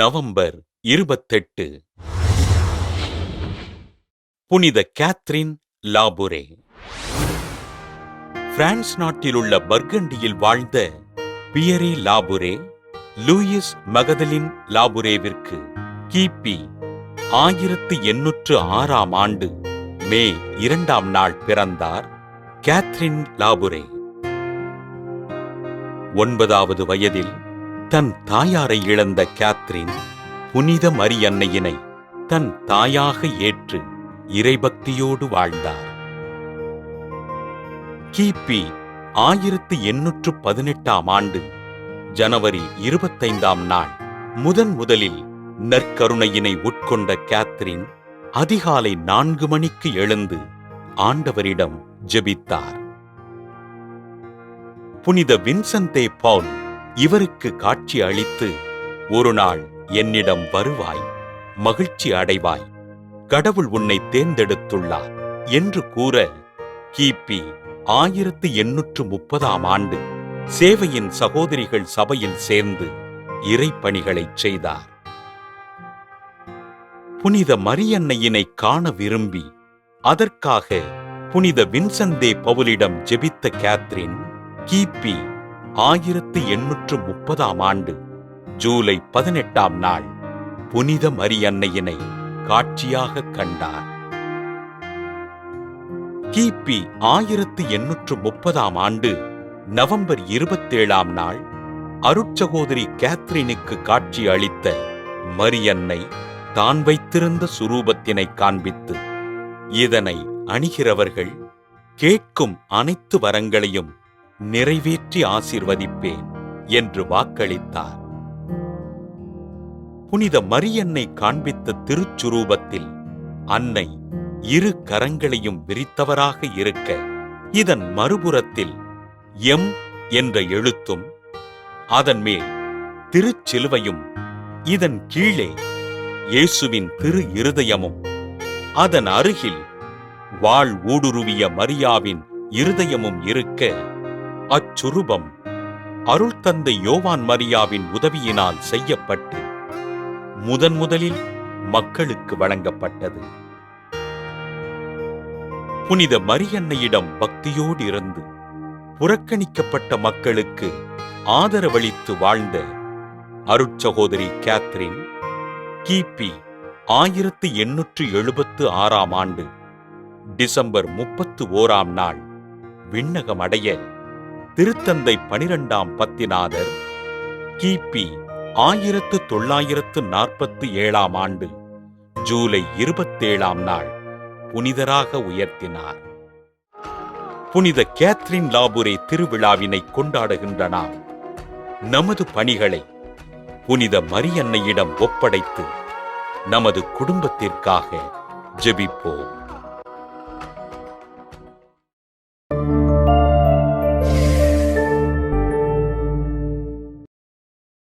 November இருபத்தெட்டு. புனித Catherine லாபுரே. France நாட்டிலுள்ள பர்கண்டியில் வாழ்ந்த பியரி லாபுரே லூயிஸ் மகதலின் லாபுரேவிற்கு கிபி ஆயிரத்து எண்ணூற்று ஆறாம் ஆண்டு மே இரண்டாம் நாள் பிறந்தார் கேத்ரின் லாபுரே. ஒன்பதாவது வயதில் தன் தாயாரை இழந்த கேத்ரின் புனித மரியன்னையினை தன் தாயாக ஏற்று இறைபக்தியோடு வாழ்ந்தார். கிபி ஆயிரத்து எண்ணூற்று பதினெட்டாம் ஆண்டு ஜனவரி இருபத்தைந்தாம் நாள் முதன் முதலில் நற்கருணையினை உட்கொண்ட கேத்ரின் அதிகாலை நான்கு மணிக்கு எழுந்து ஆண்டவரிடம் ஜெபித்தார். புனித வின்சந்தே பவுல் இவருக்கு காட்சி அளித்து ஒரு நாள் என்னிடம் வருவாய் மகிழ்ச்சி அடைவாய் கடவுள் உன்னை தேர்ந்தெடுத்துள்ளார் என்று கூற கிபி ஆயிரத்து எண்ணூற்று முப்பதாம் ஆண்டு சேவையின் சகோதரிகள் சபையில் சேர்ந்து இறைப்பணிகளைச் செய்தார். புனித மரியன்னையினை காண விரும்பி அதற்காக புனித வின்சந்தே பவுலிடம் ஜெபித்த கேத்ரின் கிபி ஆயிரத்தி எண்ணூற்று முப்பதாம் ஆண்டு ஜூலை பதினெட்டாம் நாள் புனித மரியன்னையினை காட்சியாக கண்டார். கிபி ஆயிரத்தி எண்ணூற்று முப்பதாம் ஆண்டு நவம்பர் இருபத்தேழாம் நாள் அருட்சகோதரி கேத்ரினுக்கு காட்சி அளித்த மரியன்னை தான் வைத்திருந்த சுரூபத்தினை காண்பித்து இதனை அணிகிறவர்கள் கேட்கும் அனைத்து வரங்களையும் நிறைவேற்றி ஆசிர்வதிப்பேன் என்று வாக்களித்தார். புனித மரியன்னை காண்பித்த திருச்சுரூபத்தில் அன்னை இரு கரங்களையும் விரித்தவராக இருக்க இதன் மறுபுறத்தில் எம் என்ற எழுத்தும் அதன் மேல் திருச்சிலுவையும் இதன் கீழே இயேசுவின் திரு இருதயமும் அதன் அருகில் வாழ் ஊடுருவிய மரியாவின் இருதயமும் இருக்க அச்சுரூபம் அருள் தந்தை யோவான் மரியாவின் உதவியினால் செய்யப்பட்டு முதன் முதலில் மக்களுக்கு வழங்கப்பட்டது. புனித மரியன்னையிடம் பக்தியோடு இருந்து புறக்கணிக்கப்பட்ட மக்களுக்கு ஆதரவளித்து வாழ்ந்த அருட்சகோதரி கேத்ரின் கிபி ஆயிரத்து எண்ணூற்று எழுபத்து ஆறாம் ஆண்டு டிசம்பர் முப்பத்து ஓராம் நாள் விண்ணகமடைய திருத்தந்தை பனிரெண்டாம் பத்திநாதர் கிபி ஆயிரத்து தொள்ளாயிரத்து நாற்பத்தி ஏழாம் ஆண்டு ஜூலை இருபத்தேழாம் நாள் புனிதராக உயர்த்தினார். புனித கேத்ரின் லாபுரே திருவிழாவினை கொண்டாடுகின்ற நாம் நமது பணிகளை புனித மரியன்னையிடம் ஒப்படைத்து நமது குடும்பத்திற்காக ஜெபிப்போம்.